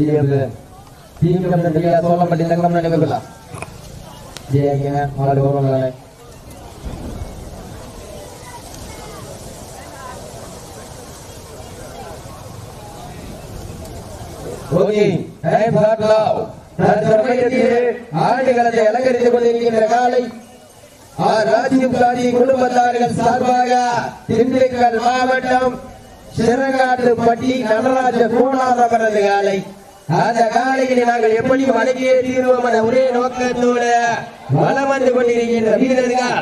தீங்கம் நடிகா சோழம்பட்டி தங்கம் நினைவுகளா ஜெயங்க மாடு கோபங்களே okay time start நவ தற்சமயத்திலே ஆண்டுகளத்தை அலங்கரித்துக் கொண்டிருக்கின்ற காலை ஆர் ராஜீவ் காந்தி குடும்பத்தார்கள் சார்பாக திண்டுக்கல் மாவட்டம் சிறங்காட்டுப்பட்டி நடராஜ கோணார் அவரது காலை அந்த காலையில் நாங்கள் எப்படி வழங்கியே தீர்வோம் என ஒரே நோக்கத்தோடு வளம் வந்து கொண்டிருக்கின்ற வீரர்கள்.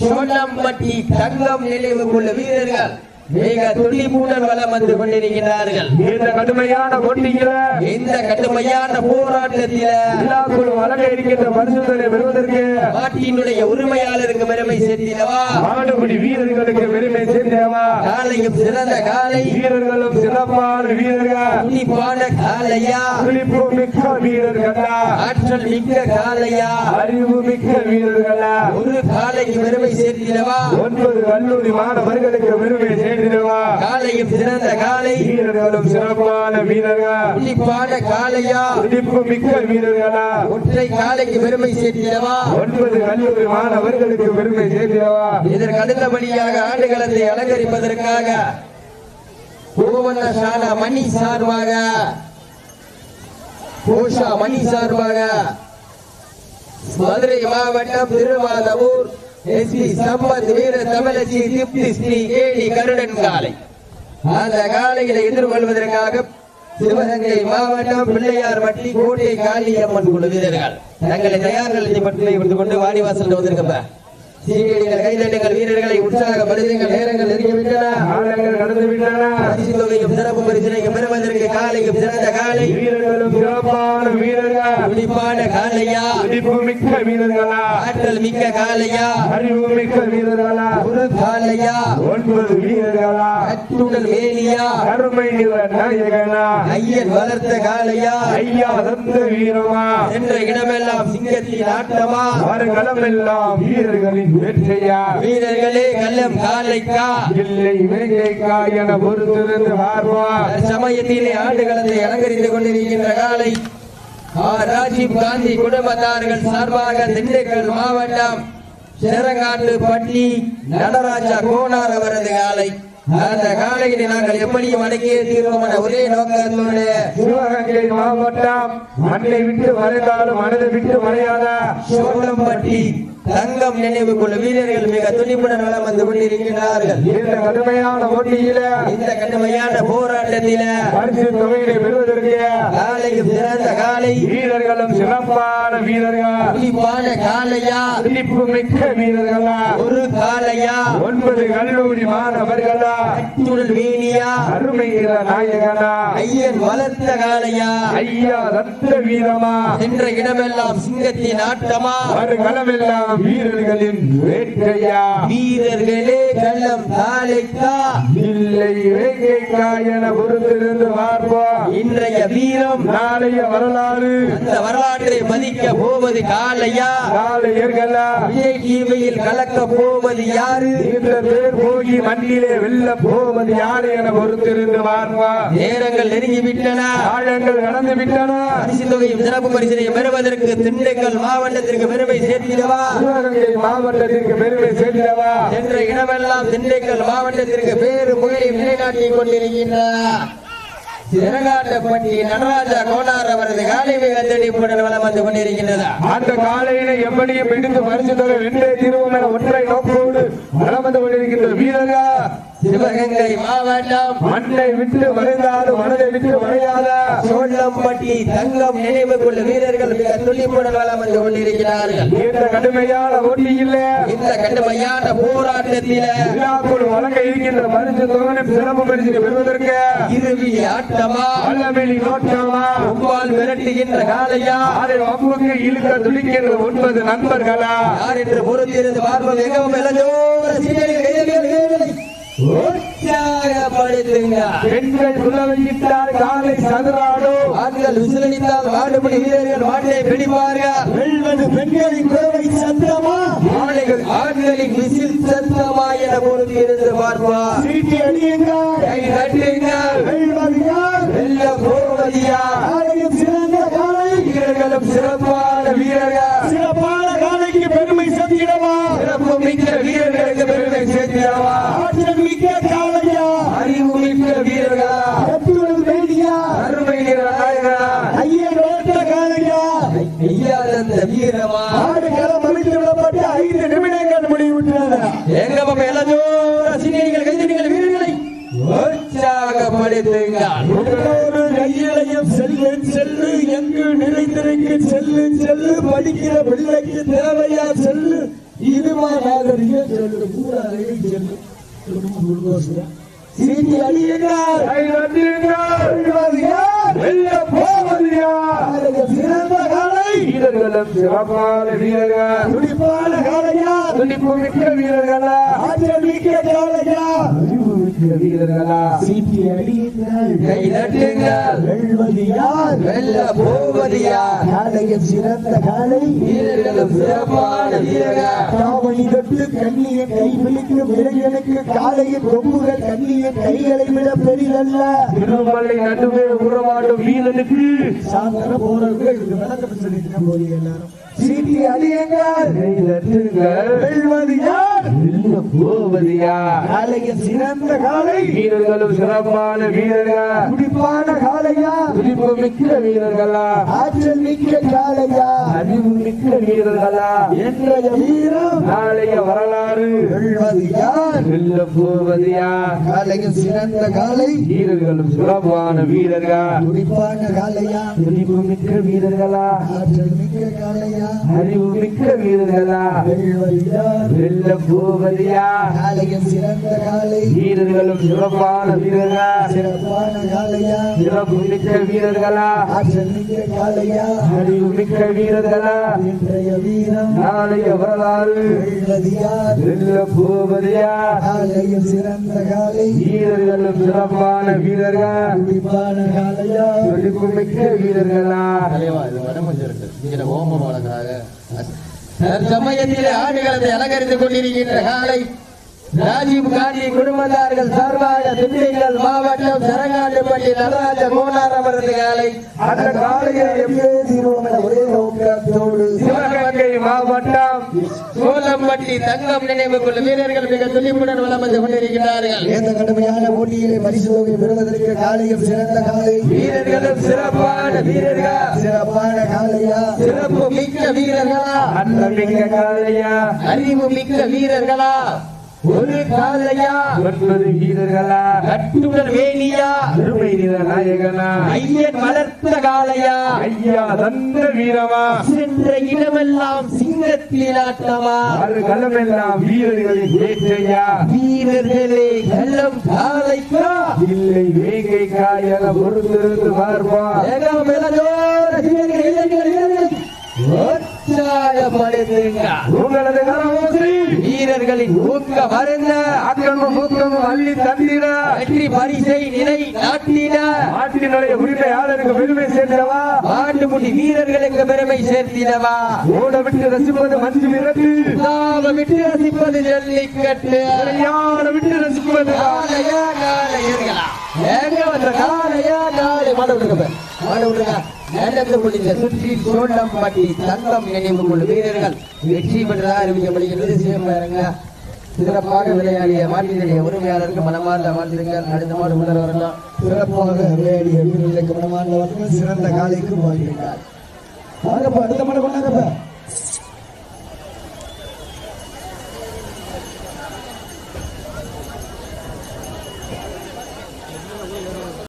சோழம்பட்டி தங்கம் நினைவு கொள்ள வீரர்கள். மிக துடிப்புடன் வலம் வந்து கொண்டிருக்கிறார்கள். இந்த கடுமையான போட்டியில இந்த கடுமையான போராட்டத்தில விழாக்குழு வழங்க இருக்கின்ற பரிசுத்தனை பெறுவதற்கு நாட்டினுடைய உரிமையாளருக்கு பெருமை சேர்த்திடவா? ஆடுபடி வீரர்களுக்கு பெருமை சேர்ந்தவா காலையும் சிறந்த காலை. வீரர்களும் சிறப்பான வீரர்கள். துணிப்பான காலையா? துடிப்பு மிக்க வீரர்களா? ஆற்றல் மிக்க காலையா? அறிவு மிக்க வீரர்களா? ஒரு காலைக்கு பெருமை சேர்த்திடவா? ஒன்பது கல்லூரி மாணவர்களுக்கு பெருமை காலையும் சிறந்த காலை. வீரர்களும் சிறப்பான வீரர்கள் துணிப்பான காலையா துடிப்பு மிக்க வீரர்களா ஒற்றை காலைக்கு பெருமை சேர்த்திடவா? ஒன்பது கல்லூரி மாணவர்களுக்கு பெருமை சேர்ந்திடவா இதற்கு அடுத்தபடியாக ஆண்டுகளத்தை அலங்கரிப்பதற்காக ஷானா மணி சார்பாக கோஷா மணி சார்பாக மதுரை மாவட்டம் திருவாதூர் எஸ்பி சம்பத் வீர தமிழச்சி திப்தி ஸ்ரீ கேடி கருடன் காலை. அந்த காலையில எதிர்கொள்வதற்காக சிவகங்கை மாவட்டம் பிள்ளையார் வட்டி கோட்டை காளியம்மன் குழு வீரர்கள். தங்களை தயார் நிலையை பற்றி கொண்டு வாடிவாசல் வந்திருக்கப்ப சீக்கிரங்கள் கைதட்டுங்கள் வீரர்களை உற்சாகப்படுத்துங்கள் நேரங்கள் நெருங்கிவிட்டன காலங்கள் கடந்து விட்டன. பரிசு தொகையும் சிறப்பு பரிசினையும் பெறுவதற்கு காலையும் சிறந்த காலை. வீரர்களும் சிறப்பான வீரர்கள். துடிப்பான காலையா? துடிப்பு மிக்க வீரர்களா? ஆற்றல் மிக்க காலையா? அறிவு மிக்க வீரர்களா? ஒரு காலையா? ஒன்பது வீரர்களா? அத்துடன் மேலியா கருமை நிற நாயகனா? ஐயன் வளர்த்த காலையா? ஐயா தந்த வீரமா? என்ற இடமெல்லாம் சிங்கத்தின் ஆட்டமா? வருகளமெல்லாம் வீரர்களின் வெற்றியா? வீரர்களே கல்லம் காலைக்கா? இல்லை வேங்கைக்கா என பொறுத்திருந்து பார்ப்பார் சமயத்திலே ஆண்டுகளத்தை அலங்கரித்துக் கொண்டிருக்கின்ற காலை ராஜீவ் காந்தி குடும்பத்தார்கள் சார்பாக திண்டுக்கல் மாவட்டம் சிறங்காட்டு பட்டி நடராஜா கோனார் அவரது காலை. அந்த காலையினை நாங்கள் எப்படியும் அடக்கியே தீர்வோம் என ஒரே நோக்கத்தோடு. சிவகங்கை மாவட்டம் மண்ணை விட்டு மறைந்தாலும் மனதை விட்டு மறையாத? சோழம்பட்டி தங்கம் நினைவு கொள்ள வீரர்கள் மிக துணிப்புடன் வளம் வந்து கொண்டிருக்கிறார்கள் இந்த கடுமையான போட்டியில இந்த கடுமையான போராட்டத்தில பரிசு தொகையினை பெறுவதற்கு காலையும் சிறந்த காலை. வீரர்களும் சிறப்பான வீரர்கள். துடிப்பான காலையா? துடிப்பு மிக்க வீரர்களா? ஒரு காலையா? ஒன்பது கல்லூரி மாணவர்களா? அத்துடன் வீணியா நாயகனா? ஐயன் வளர்த்த காலையா? ஐயா ரத்த வீரமா? என்ற இடமெல்லாம் சிங்கத்தின் ஆட்டமா? வருகளமெல்லாம் வீரர்களின் வேட்கையா? வீரர்களே கள்ளம் தாளைக்கா இல்லை வேங்கைக்கா என பொறுத்திருந்து பார்ப்போம் இன்றைய வீரம் நாளைய வரலாறு. அந்த வரலாற்றை மதிக்க போவது காலையா? நாளையர்களா விஜய் டிவியில் கலக்க போவது யாரு? இந்த பேர் போகி மண்ணிலே வெல்ல போவது யாரு என பொறுத்திருந்து பார்ப்போம் நேரங்கள் நெருங்கி விட்டன. ஆழங்கள் கடந்து விட்டன. பரிசு தொகையும் சிறப்பு பரிசினையும் பெறுவதற்கு திண்டுக்கல் மாவட்டத்திற்கு பெருமை சேர்த்திடவா? மாவட்டத்திற்கு பெருமை சேர்ந்தவா என்ற இடமெல்லாம் திண்டுக்கல் மாவட்டத்திற்கு பேரு புகழையும் நிலைநாட்டிக் கொண்டிருக்கின்ற சிறகாட்டப்பட்டி நடராஜா கோனார் அவரது காலை மிக வளம் வந்து கொண்டிருக்கின்றது. அந்த காலையில எப்படியும் பிடித்து பரிசு தொகை வென்றே தீர்வோம் என ஒன்றை நோக்கோடு வளம் வந்து கொண்டிருக்கின்ற வீரர்கள் சிவகங்கை மாவட்டம். மண்ணை விட்டு மறைந்தாலும் மனதை விட்டு மறையாத சோழம்பட்டி தங்கம் நினைவு கொள்ள வீரர்கள் மிக துள்ளிப்புடன் வளம் வந்து கொண்டிருக்கிறார்கள். இந்த கடுமையான போட்டியில் இந்த கடுமையான போராட்டத்தில விழாக்குள் வழங்க இருக்கின்ற பரிசு தொகை சிறப்பு பரிசு பெறுவதற்கு இறுதி ஆட்டமா? வல்லவெளி நோட்டமா உப்பால் மிரட்டுகின்ற காலையா அதை வம்புக்கு இழுக்க துடிக்கின்ற ஒன்பது நண்பர்களா? யார் என்று பொறுத்திருந்து பார்ப்பது எங்கும் இளஞ்சோர கைதடி. உற்சாகப்படுத்துங்க பெண்கள் புலவெஞ்சிட்டால் காலை சதுராடும் ஆண்கள் விசிலடித்தால் வாடுபடி வீரர்கள் வாட்டை பிடிப்பார்கள். வெல்வது பெண்களின் குரவை சத்தமா? ஆண்கள் ஆண்களின் விசில் சத்தமா என பொறுத்து இருந்து பார்ப்பார். சீட்டி அடியுங்க கை தட்டுங்க வெல்வது யார்? வெல்ல போவதியா? மிக்க வீரர்களுக்கு பெருமை சேர்த்திடவா ஆற்றல் மிக்க அறிவு மிக்க வீரர்களா? கட்டுவது வேண்டியா அருமை நாயகனா? வீரமா? ஆடு களம் அமைத்து விடப்பட்டு ஐந்து நிமிடங்கள் முடிவுற்றது. எங்க பக்கம் எல்லாரும் ரசிகர்கள் கைதடிகள் வீரர்களை உற்சாகப்படுத்துங்கள். கையிலையும் செல்லு செல்லு எங்கு நிறைந்திருக்கு செல்லு செல்லு படிக்கிற பிள்ளைக்கு தேவையா செல்லு. இதுமா நாகரிக செல்லு கூடாதே செல்லு சீட்டி அடியுங்கள் கை தட்டுங்கள். வெல்வது யார்? வெல்ல போவது யார்? நாளைக்கு சிறந்த காலை வீரர்களும் சிறப்பான வீரர்கள். துடிப்பான காலையா? துடிப்பு மிக்க வீரர்களா? ஆற்றல் மிக்க காலையா? அறிவு மிக்க வீரர்களா? சீட்டி அடியுங்கள். கை தட்டுங்கள். வெல்வது யார் வெல்ல போவது யார் காலையில் சிறந்த காலை. வீரர்களும் சிறப்பான வீரர்கள். காவணி தொட்டு கண்ணிய கை பிடிக்கும் இளைஞனுக்கு காலையில் கொம்புகள் கண்ணிய கைகளை விட பெரிதல்ல. திருமலை நடுவே உறவாடும் வீரனுக்கு சாந்தன போறவர்கள் விளக்கம் சொல்லிட்டு எல்லாரும். சீட்டி அடியுங்கள் வெல்வது யார் வெல்ல போவது யார் காலையில் சிறந்த காலை. வீரர்களும் சிறப்பான வீரர்கள். துடிப்பான காலையா? துடிப்பு மிக்க வீரர்களா? ஆற்றல் மிக்க காலையா? அறிவு மிக்க வீரர்களா? இன்றைய வீரம். நாளைய வரலாறு. வெல்வது யார் வெல்ல போவது யார் காலையில் சிறந்த காலை. வீரர்களும் சிறப்பான வீரர்கள்? துடிப்பான காலையா? துடிப்பு மிக்க வீரர்களா? ஆற்றல் மிக்க காலையா? அறிவு மிக்க வீரர்களா? வெல்வது யார் வெல்ல போவது யார் காலையில் சிறந்த காலை. வீரர்களும் சிறப்பான வீரர்கள். சிறப்பான காலையா. சிறப்பு மிக்க வீரர்களா. ஆற்றல் மிக்க காலையா. அறிவு மிக்க வீரர்களா. இன்றைய வீரம். நாளைய வரலாறு. வெல்ல போவது யார் காலையில் சிறந்த காலை. வீரர்களும் சிறப்பான வீரர்கள். துடிப்பான காலையா. துடிப்பு மிக்க வீரர்களா. சமயத்திலே ஆடுகளத்தை அலங்கரித்துக் கொண்டிருக்கின்ற காலை ராஜீவ் காந்தி குடும்பத்தார்கள் சார்பாக திண்டுக்கல் மாவட்டம் சரங்காட்டுப்பள்ளி நடராஜ கோனார் அவரது காலை. அந்த காலையை ஒரே நோக்கத்தோடு மாவட்டம் சோலம்பட்டி தங்கம் நினைவு கொள்ளும் வீரர்கள் மிக துணிப்புடன் வலம் வந்து கொண்டிருக்கிறார்கள் இந்த கடுமையான போட்டியிலே பரிசு தொகை பெறுவதற்கு காலையும் சிறந்த காலை. வீரர்களும் சிறப்பான வீரர்கள்? சிறப்பான காலையா? சிறப்பு மிக்க வீரர்களா? அந்த மிக்க காலையா? அறிவு மிக்க வீரர்களா? ஒரு காலையா? ஒன்பது வீரர்களா கட்டுடல் வேணியா? அருமை நிற நாயகனா? ஐயன் வளர்த்த காலையா ஐயா தந்த வீரமா? சென்ற இடமெல்லாம் சிங்கத்தில் ஆட்டமா அது களமெல்லாம் வீரர்களின் வேற்றையா வீரர்களே கள்ளம் காலைக்கா இல்லை வேங்கை காயல பொறுத்திருந்து பார்ப்பா. ஏகம் வீரர்கள், வீரர்கள், வீரர்கள். உற்சாகப்படுத்துங்க உங்களது கரமோசி வீரர்களின் ஊக்க மருந்த. அக்கமும் முக்கமும் அள்ளி தந்திட. வெற்றி பரிசை நிலை நாட்டின நாட்டினுடைய உரிமையாளருக்கு பெருமை சேர்ந்தவா ஆண்டுமுடி வீரர்களுக்கு பெருமை சேர்த்தினவா ஓட விட்டு ரசிப்பது மஞ்சு விரட்டு. நாம விட்டு ரசிப்பது ஜல்லிக்கட்டு. விட்டு ரசிப்பது காளையா காளையர்களா எங்க வந்த காளையா காளை மாட. மாட. விடுங்க நடந்து முடிந்த சுற்றி சோழம்பட்டி தங்கம் நினைவு கொள் வீரர்கள் வெற்றி பெற்றதாக அறிவிக்கப்படுகிறது. சிவபாருங்க சிறப்பாக விளையாடிய மாட்டினுடைய உரிமையாளருக்கு மனமார்ந்த வாழ்த்துக்கள். அடுத்த மாடு முதல் வரலாம். சிறப்பாக விளையாடிய வீரர்களுக்கு மனமார்ந்த வாழ்த்துக்கள். சிறந்த காலைக்கு வாழ்த்துக்கள். அடுத்த மாடு